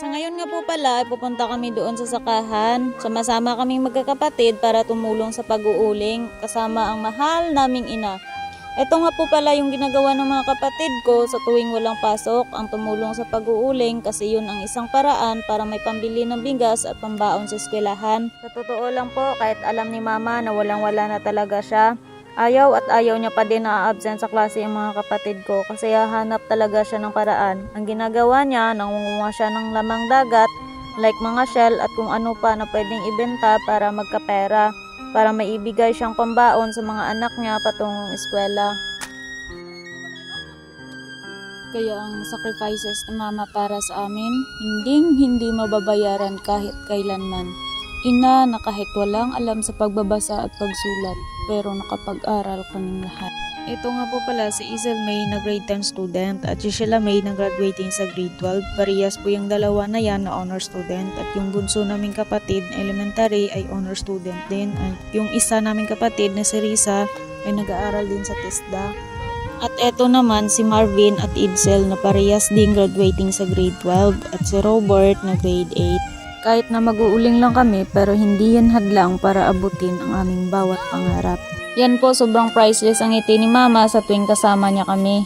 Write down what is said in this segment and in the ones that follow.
Sa ngayon nga po pala, pupunta kami doon sa sakahan. Sama-sama kaming magkakapatid para tumulong sa pag-uuling kasama ang mahal naming ina. Ito nga po pala yung ginagawa ng mga kapatid ko sa tuwing walang pasok, ang tumulong sa pag-uuling kasi yun ang isang paraan para may pambili ng bigas at pambaon sa eskwelahan. Sa totoo lang po, kahit alam ni mama na walang-wala na talaga siya, ayaw at ayaw niya pa din na absent sa klase yung mga kapatid ko kasi hahanap talaga siya ng paraan. Ang ginagawa niya, nangunguha siya ng lamang dagat like mga shell at kung ano pa na pwedeng ibenta para magkapera para maibigay siyang pambaon sa mga anak niya patungong eskwela. Kaya ang sacrifices ni mama para sa amin, hinding hindi mababayaran kahit kailanman. Ina na kahit walang alam sa pagbabasa at pagsulat, pero nakapag-aral kaming lahat. Ito nga po pala si Isel May na grade 10 student at si Sheila May na graduating sa grade 12. Parehas po yung dalawa na yan na honor student at yung bunso naming kapatid elementary ay honor student din. At yung isa naming kapatid na si Risa ay nag-aaral din sa TESDA. At eto naman si Marvin at Idsel na parehas din graduating sa grade 12 at si Robert na grade 8. Kahit na mag-uuling lang kami pero hindi yan hadlang para abutin ang aming bawat pangarap. Yan po sobrang priceless ang ngiti ni mama sa tuwing kasama niya kami.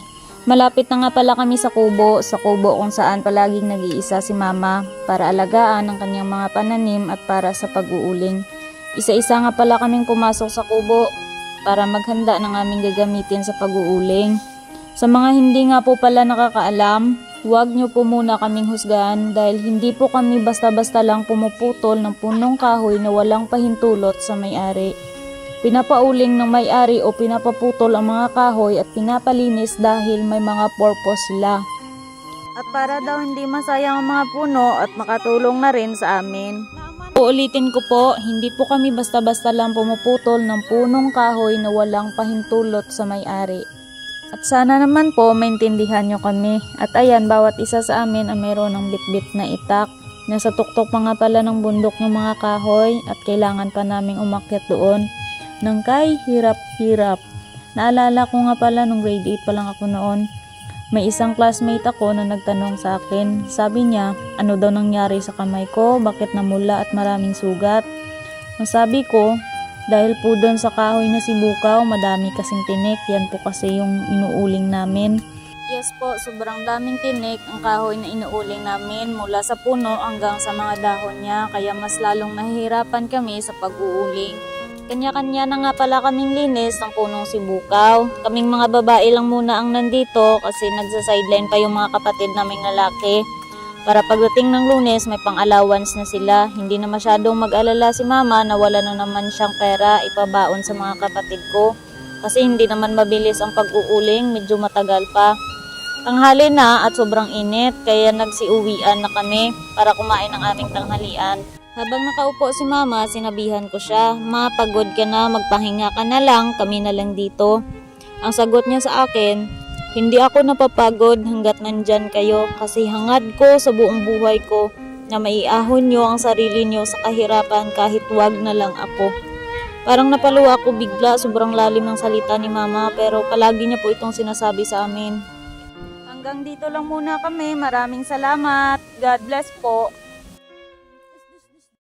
Malapit na nga pala kami sa kubo, sa kubo kung saan palaging nag-iisa si mama para alagaan ang kanyang mga pananim at para sa pag-uuling. Isa-isa nga pala kaming pumasok sa kubo para maghanda ng aming gagamitin sa pag-uuling. Sa mga hindi nga po pala nakakaalam, huwag niyo po muna kaming husgahan dahil hindi po kami basta-basta lang pumuputol ng punong kahoy na walang pahintulot sa may-ari. Pinapauling ng may-ari o pinapaputol ang mga kahoy at pinapalinis dahil may mga purpose sila. At para daw hindi masayang ang mga puno at makatulong na rin sa amin. Uulitin ko po, hindi po kami basta-basta lang pumuputol ng punong kahoy na walang pahintulot sa may-ari. At sana naman po maintindihan nyo kami. At ayan, bawat isa sa amin ay mayroon ng bitbit na itak. Nasa tuktok pa nga pala ng bundok ng mga kahoy at kailangan pa naming umakyat doon. Nang kay hirap-hirap. Naalala ko nga pala nung grade 8 pa lang ako noon. May isang classmate ako na nagtanong sa akin. Sabi niya, ano daw nangyari sa kamay ko, bakit namula at maraming sugat. Ang sabi ko, dahil po doon sa kahoy na sibukaw, madami kasing tinik. Yan po kasi yung inuuling namin. Yes po, sobrang daming tinik ang kahoy na inuuling namin mula sa puno hanggang sa mga dahon niya. Kaya mas lalong nahihirapan kami sa pag-uuling. Kanya-kanya na nga pala kaming linis ng punong sibukaw. Kaming mga babae lang muna ang nandito kasi nagsa-sideline pa yung mga kapatid naming lalaki. Para pagdating ng lunes, may pang-allowance na sila. Hindi na masyadong mag-alala si mama na wala na naman siyang pera ipabaon sa mga kapatid ko. Kasi hindi naman mabilis ang pag-uuling, medyo matagal pa. Tanghali na at sobrang init, kaya nagsiuwian na kami para kumain ng aming tanghalian. Habang nakaupo si mama, sinabihan ko siya, Ma, pagod ka na, magpahinga ka na lang, kami na lang dito. Ang sagot niya sa akin, hindi ako napapagod hanggat nandyan kayo kasi hangad ko sa buong buhay ko na maiahon niyo ang sarili niyo sa kahirapan kahit wag na lang ako. Parang napaluwa ako bigla, sobrang lalim ng salita ni mama pero palagi niya po itong sinasabi sa amin. Hanggang dito lang muna kami. Maraming salamat. God bless po.